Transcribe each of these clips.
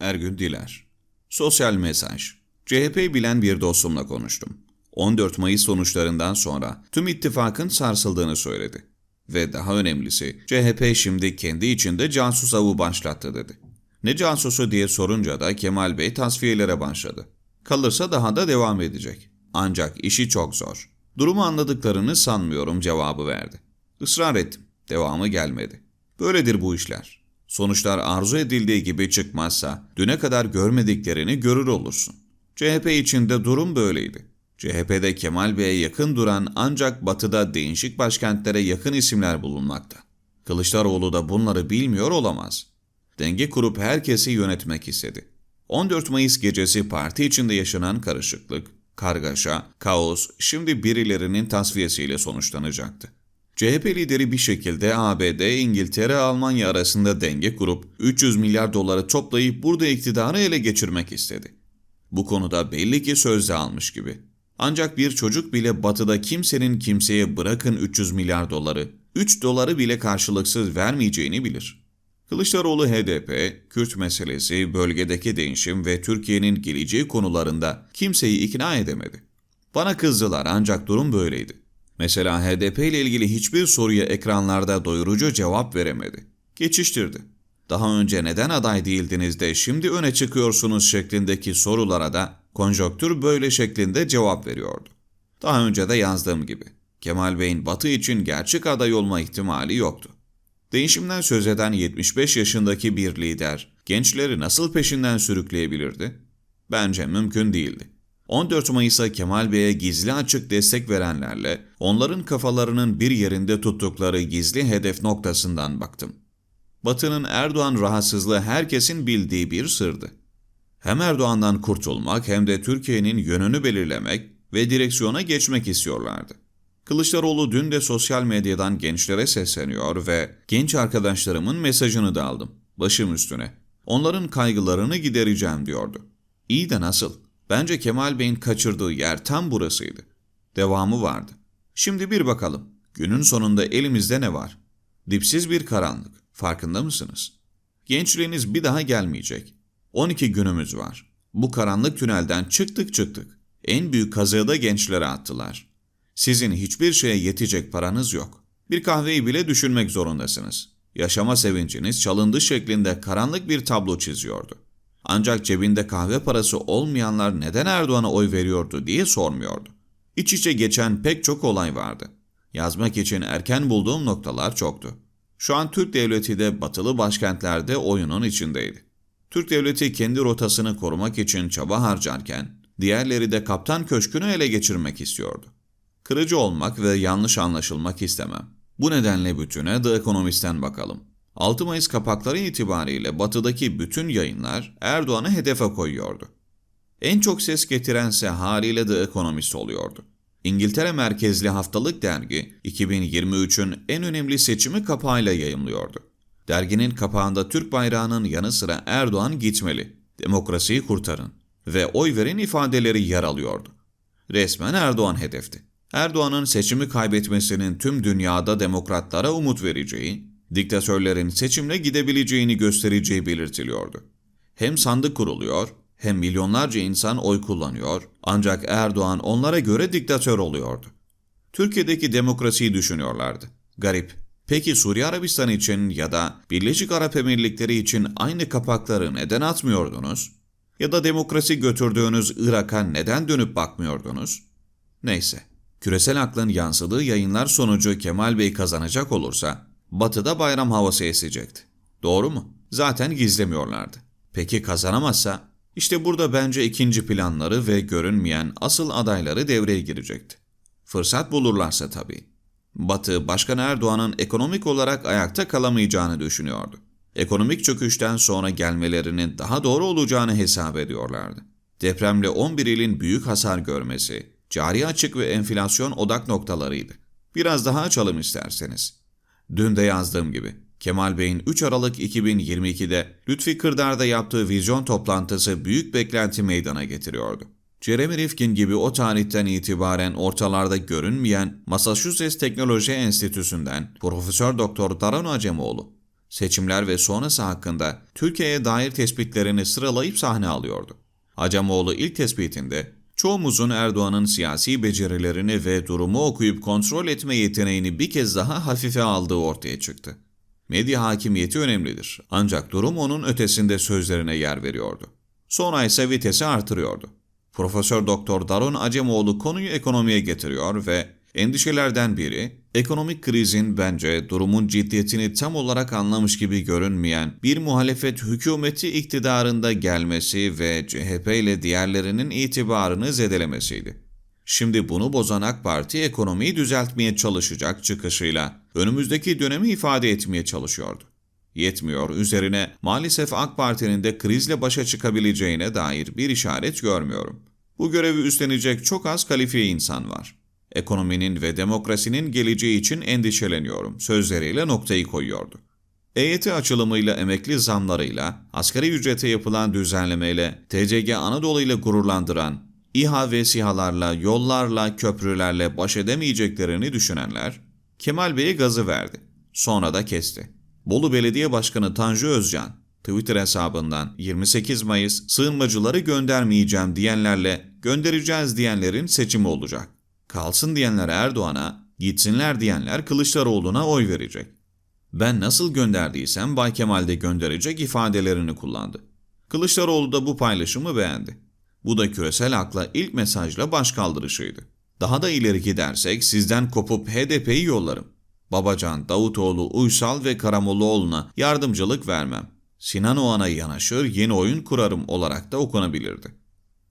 Ergün Diler Sosyal mesaj CHP'yi bilen bir dostumla konuştum. 14 Mayıs sonuçlarından sonra tüm ittifakın sarsıldığını söyledi. Ve daha önemlisi CHP şimdi kendi içinde casus avı başlattı dedi. Ne casusu diye sorunca da Kemal Bey tasfiyelere başladı. Kalırsa daha da devam edecek. Ancak işi çok zor. Durumu anladıklarını sanmıyorum cevabı verdi. Israr ettim. Devamı gelmedi. Böyledir bu işler. Sonuçlar arzu edildiği gibi çıkmazsa düne kadar görmediklerini görür olursun. CHP içinde durum böyleydi. CHP'de Kemal Bey'e yakın duran ancak batıda değişik başkentlere yakın isimler bulunmakta. Kılıçdaroğlu da bunları bilmiyor olamaz. Denge kurup herkesi yönetmek istedi. 14 Mayıs gecesi parti içinde yaşanan karışıklık, kargaşa, kaos şimdi birilerinin tasfiyesiyle sonuçlanacaktı. CHP lideri bir şekilde ABD, İngiltere, Almanya arasında denge kurup 300 milyar doları toplayıp burada iktidarı ele geçirmek istedi. Bu konuda belli ki sözde almış gibi. Ancak bir çocuk bile batıda kimsenin kimseye bırakın 300 milyar doları, 3 doları bile karşılıksız vermeyeceğini bilir. Kılıçdaroğlu HDP, Kürt meselesi, bölgedeki değişim ve Türkiye'nin geleceği konularında kimseyi ikna edemedi. Bana kızdılar ancak durum böyleydi. Mesela HDP ile ilgili hiçbir soruya ekranlarda doyurucu cevap veremedi. Geçiştirdi. Daha önce neden aday değildiniz de şimdi öne çıkıyorsunuz şeklindeki sorulara da konjonktür böyle şeklinde cevap veriyordu. Daha önce de yazdığım gibi Kemal Bey'in Batı için gerçek aday olma ihtimali yoktu. Değişimden söz eden 75 yaşındaki bir lider gençleri nasıl peşinden sürükleyebilirdi? Bence mümkün değildi. 14 Mayıs'a Kemal Bey'e gizli açık destek verenlerle onların kafalarının bir yerinde tuttukları gizli hedef noktasından baktım. Batı'nın Erdoğan rahatsızlığı herkesin bildiği bir sırdı. Hem Erdoğan'dan kurtulmak hem de Türkiye'nin yönünü belirlemek ve direksiyona geçmek istiyorlardı. Kılıçdaroğlu dün de sosyal medyadan gençlere sesleniyor ve genç arkadaşlarımın mesajını da aldım. Başım üstüne. Onların kaygılarını gidereceğim diyordu. İyi de nasıl? Bence Kemal Bey'in kaçırdığı yer tam burasıydı. Devamı vardı. Şimdi bir bakalım. Günün sonunda elimizde ne var? Dipsiz bir karanlık. Farkında mısınız? Gençliğiniz bir daha gelmeyecek. 12 günümüz var. Bu karanlık tünelden çıktık çıktık. En büyük kazığı da gençlere attılar. Sizin hiçbir şeye yetecek paranız yok. Bir kahveyi bile düşünmek zorundasınız. Yaşama sevinciniz çalındı şeklinde karanlık bir tablo çiziyordu. Ancak cebinde kahve parası olmayanlar neden Erdoğan'a oy veriyordu diye sormuyordu. İç içe geçen pek çok olay vardı. Yazmak için erken bulduğum noktalar çoktu. Şu an Türk devleti de batılı başkentlerde oyunun içindeydi. Türk devleti kendi rotasını korumak için çaba harcarken, diğerleri de kaptan köşkünü ele geçirmek istiyordu. Kırıcı olmak ve yanlış anlaşılmak istemem. Bu nedenle bütüne The Economist'ten bakalım. 6 Mayıs kapakları itibariyle batıdaki bütün yayınlar Erdoğan'ı hedefe koyuyordu. En çok ses getirense haliyle The Economist oluyordu. İngiltere merkezli haftalık dergi 2023'ün en önemli seçimi kapağıyla yayımlıyordu. Derginin kapağında Türk bayrağının yanı sıra Erdoğan gitmeli, demokrasiyi kurtarın ve oy verin ifadeleri yer alıyordu. Resmen Erdoğan hedefti. Erdoğan'ın seçimi kaybetmesinin tüm dünyada demokratlara umut vereceği, diktatörlerin seçimle gidebileceğini göstereceği belirtiliyordu. Hem sandık kuruluyor, hem milyonlarca insan oy kullanıyor ancak Erdoğan onlara göre diktatör oluyordu. Türkiye'deki demokrasiyi düşünüyorlardı. Garip. Peki Suriye Arabistan için ya da Birleşik Arap Emirlikleri için aynı kapakları neden atmıyordunuz? Ya da demokrasi götürdüğünüz Irak'a neden dönüp bakmıyordunuz? Neyse. Küresel aklın yansıdığı yayınlar sonucu Kemal Bey kazanacak olursa Batı'da bayram havası esecekti. Doğru mu? Zaten gizlemiyorlardı. Peki kazanamazsa? İşte burada bence ikinci planları ve görünmeyen asıl adayları devreye girecekti. Fırsat bulurlarsa tabii. Batı, Başkan Erdoğan'ın ekonomik olarak ayakta kalamayacağını düşünüyordu. Ekonomik çöküşten sonra gelmelerinin daha doğru olacağını hesap ediyorlardı. Depremle 11 ilin büyük hasar görmesi, cari açık ve enflasyon odak noktalarıydı. Biraz daha açalım isterseniz. Dün de yazdığım gibi Kemal Bey'in 3 Aralık 2022'de Lütfi Kırdar'da yaptığı vizyon toplantısı büyük beklenti meydana getiriyordu. Jeremy Rifkin gibi o tarihten itibaren ortalarda görünmeyen Massachusetts Teknoloji Enstitüsü'nden Profesör Doktor Daran Acemoğlu, seçimler ve sonrası hakkında Türkiye'ye dair tespitlerini sıralayıp sahne alıyordu. Acemoğlu ilk tespitinde çoğumuzun Erdoğan'ın siyasi becerilerini ve durumu okuyup kontrol etme yeteneğini bir kez daha hafife aldığı ortaya çıktı. Medya hakimiyeti önemlidir ancak durum onun ötesinde sözlerine yer veriyordu. Sonra ise vitesi artırıyordu. Profesör Doktor Daron Acemoğlu konuyu ekonomiye getiriyor ve endişelerden biri ekonomik krizin bence durumun ciddiyetini tam olarak anlamış gibi görünmeyen bir muhalefet hükümeti iktidarında gelmesi ve CHP ile diğerlerinin itibarını zedelemesiydi. Şimdi bunu bozan AK Parti ekonomiyi düzeltmeye çalışacak çıkışıyla önümüzdeki dönemi ifade etmeye çalışıyordu. Yetmiyor üzerine maalesef AK Parti'nin de krizle başa çıkabileceğine dair bir işaret görmüyorum. Bu görevi üstlenecek çok az kalifiye insan var. Ekonominin ve demokrasinin geleceği için endişeleniyorum sözleriyle noktayı koyuyordu. EYT açılımıyla emekli zamlarıyla, asgari ücrete yapılan düzenlemeyle, TCG Anadolu ile gururlandıran, İHA ve SİHA'larla, yollarla, köprülerle baş edemeyeceklerini düşünenler, Kemal Bey'e gazı verdi. Sonra da kesti. Bolu Belediye Başkanı Tanju Özcan, Twitter hesabından 28 Mayıs sığınmacıları göndermeyeceğim diyenlerle göndereceğiz diyenlerin seçimi olacak. Kalsın diyenler Erdoğan'a, gitsinler diyenler Kılıçdaroğlu'na oy verecek. Ben nasıl gönderdiysem Bay Kemal de gönderecek ifadelerini kullandı. Kılıçdaroğlu da bu paylaşımı beğendi. Bu da küresel akla ilk mesajla baş kaldırışıydı. Daha da ileri gidersek sizden kopup HDP'yi yollarım. Babacan, Davutoğlu, Uysal ve Karamollaoğlu'na yardımcılık vermem. Sinan Oğan'a yanaşır yeni oyun kurarım olarak da okunabilirdi.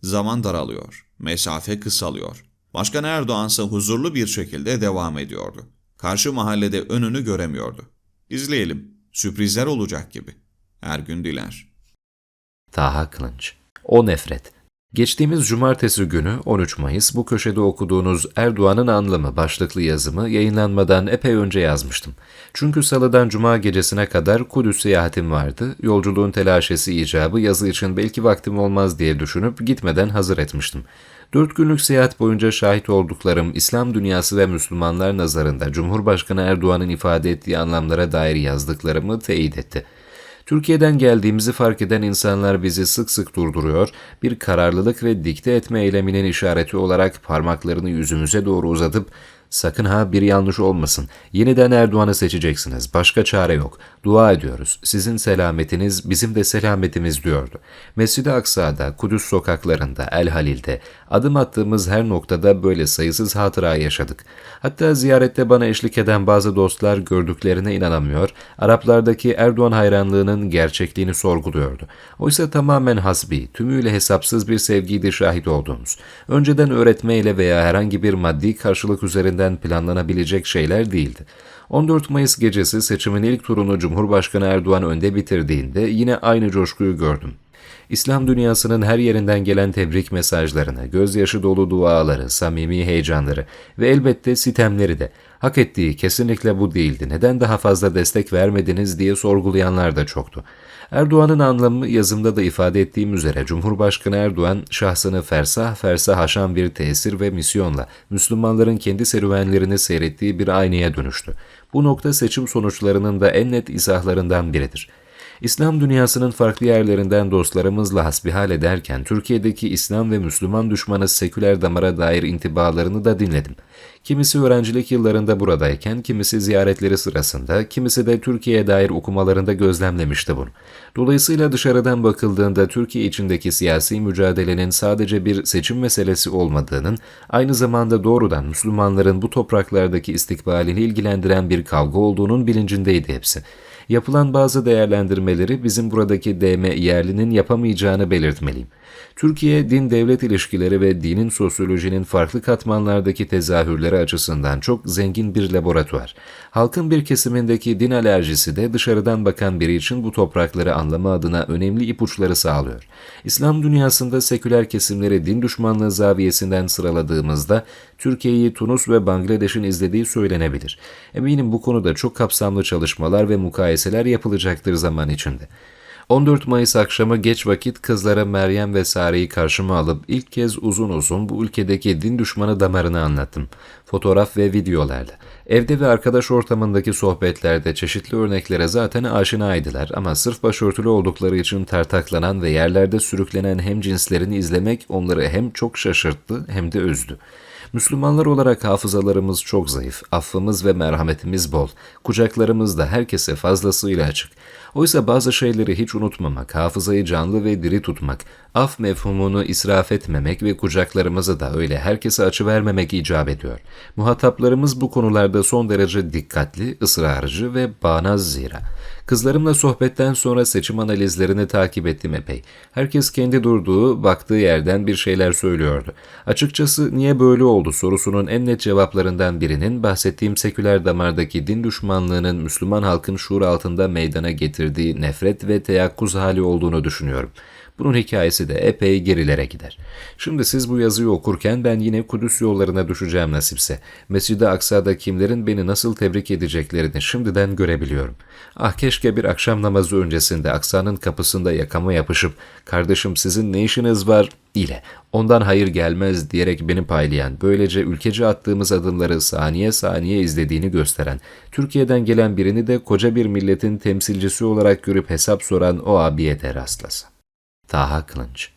Zaman daralıyor, mesafe kısalıyor. Başkan Erdoğan ise huzurlu bir şekilde devam ediyordu. Karşı mahallede önünü göremiyordu. İzleyelim, sürprizler olacak gibi. Ergün Diler Taha Kılınç O Nefret Geçtiğimiz cumartesi günü 13 Mayıs bu köşede okuduğunuz Erdoğan'ın anlamı başlıklı yazımı yayınlanmadan epey önce yazmıştım. Çünkü salıdan cuma gecesine kadar Kudüs seyahatim vardı. Yolculuğun telaşesi icabı yazı için belki vaktim olmaz diye düşünüp gitmeden hazır etmiştim. Dört günlük seyahat boyunca şahit olduklarım İslam dünyası ve Müslümanlar nazarında Cumhurbaşkanı Erdoğan'ın ifade ettiği anlamlara dair yazdıklarımı teyit etti. Türkiye'den geldiğimizi fark eden insanlar bizi sık sık durduruyor, bir kararlılık ve dikte etme eyleminin işareti olarak parmaklarını yüzümüze doğru uzatıp Sakın ha bir yanlış olmasın. Yeniden Erdoğan'ı seçeceksiniz. Başka çare yok. Dua ediyoruz. Sizin selametiniz bizim de selametimiz diyordu. Mescid-i Aksa'da, Kudüs sokaklarında, El Halil'de, adım attığımız her noktada böyle sayısız hatıra yaşadık. Hatta ziyarette bana eşlik eden bazı dostlar gördüklerine inanamıyor, Araplardaki Erdoğan hayranlığının gerçekliğini sorguluyordu. Oysa tamamen hasbi, tümüyle hesapsız bir sevgiydi şahit olduğumuz. Önceden öğretmeyle veya herhangi bir maddi karşılık üzerinde önceden planlanabilecek şeyler değildi. 14 Mayıs gecesi seçimin ilk turunu Cumhurbaşkanı Erdoğan önde bitirdiğinde yine aynı coşkuyu gördüm. İslam dünyasının her yerinden gelen tebrik mesajlarını, gözyaşı dolu duaları, samimi heyecanları ve elbette sitemleri de hak ettiği kesinlikle bu değildi. Neden daha fazla destek vermediniz diye sorgulayanlar da çoktu. Erdoğan'ın anlamı yazımda da ifade ettiğim üzere Cumhurbaşkanı Erdoğan şahsını fersah fersah aşan bir tesir ve misyonla Müslümanların kendi serüvenlerini seyrettiği bir aynaya dönüştü. Bu nokta seçim sonuçlarının da en net izahlarından biridir. İslam dünyasının farklı yerlerinden dostlarımızla hasbihal ederken Türkiye'deki İslam ve Müslüman düşmanı seküler damara dair intibalarını da dinledim. Kimisi öğrencilik yıllarında buradayken, kimisi ziyaretleri sırasında, kimisi de Türkiye'ye dair okumalarında gözlemlemişti bunu. Dolayısıyla dışarıdan bakıldığında Türkiye içindeki siyasi mücadelenin sadece bir seçim meselesi olmadığının, aynı zamanda doğrudan Müslümanların bu topraklardaki istikbalini ilgilendiren bir kavga olduğunun bilincindeydi hepsi yapılan bazı değerlendirmeleri bizim buradaki DM yerlinin yapamayacağını belirtmeliyim. Türkiye, din-devlet ilişkileri ve dinin sosyolojinin farklı katmanlardaki tezahürleri açısından çok zengin bir laboratuvar. Halkın bir kesimindeki din alerjisi de dışarıdan bakan biri için bu toprakları anlama adına önemli ipuçları sağlıyor. İslam dünyasında seküler kesimleri din düşmanlığı zaviyesinden sıraladığımızda Türkiye'yi Tunus ve Bangladeş'in izlediği söylenebilir. Eminim bu konuda çok kapsamlı çalışmalar ve mukayeseler yapılacaktır zaman içinde. 14 Mayıs akşamı geç vakit kızlara Meryem ve Sare'yi karşıma alıp ilk kez uzun uzun bu ülkedeki din düşmanı damarını anlattım. Fotoğraf ve videolarla. Evde ve arkadaş ortamındaki sohbetlerde çeşitli örneklere zaten aşinaydılar ama sırf başörtülü oldukları için tartaklanan ve yerlerde sürüklenen hem cinslerini izlemek onları hem çok şaşırttı hem de üzdü. Müslümanlar olarak hafızalarımız çok zayıf, affımız ve merhametimiz bol, kucaklarımız da herkese fazlasıyla açık. Oysa bazı şeyleri hiç unutmamak, hafızayı canlı ve diri tutmak, af mefhumunu israf etmemek ve kucaklarımızı da öyle herkese açıvermemek icap ediyor. Muhataplarımız bu konularda son derece dikkatli, ısrarcı ve bağnaz zira. Kızlarımla sohbetten sonra seçim analizlerini takip ettim epey. Herkes kendi durduğu, baktığı yerden bir şeyler söylüyordu. Açıkçası niye böyle oldu sorusunun en net cevaplarından birinin bahsettiğim seküler damardaki din düşmanlığının Müslüman halkın şuur altında meydana getirdiği nefret ve teyakkuz hali olduğunu düşünüyorum. Bunun hikayesi de epey gerilere gider. Şimdi siz bu yazıyı okurken ben yine Kudüs yollarına düşeceğim nasipse. Mescid-i Aksa'da kimlerin beni nasıl tebrik edeceklerini şimdiden görebiliyorum. Ah keşke bir akşam namazı öncesinde Aksa'nın kapısında yakama yapışıp kardeşim sizin ne işiniz var ile ondan hayır gelmez diyerek beni paylayan, böylece ülkece attığımız adımları saniye saniye izlediğini gösteren, Türkiye'den gelen birini de koca bir milletin temsilcisi olarak görüp hesap soran o abiye de rastlasa. Taha Kılınç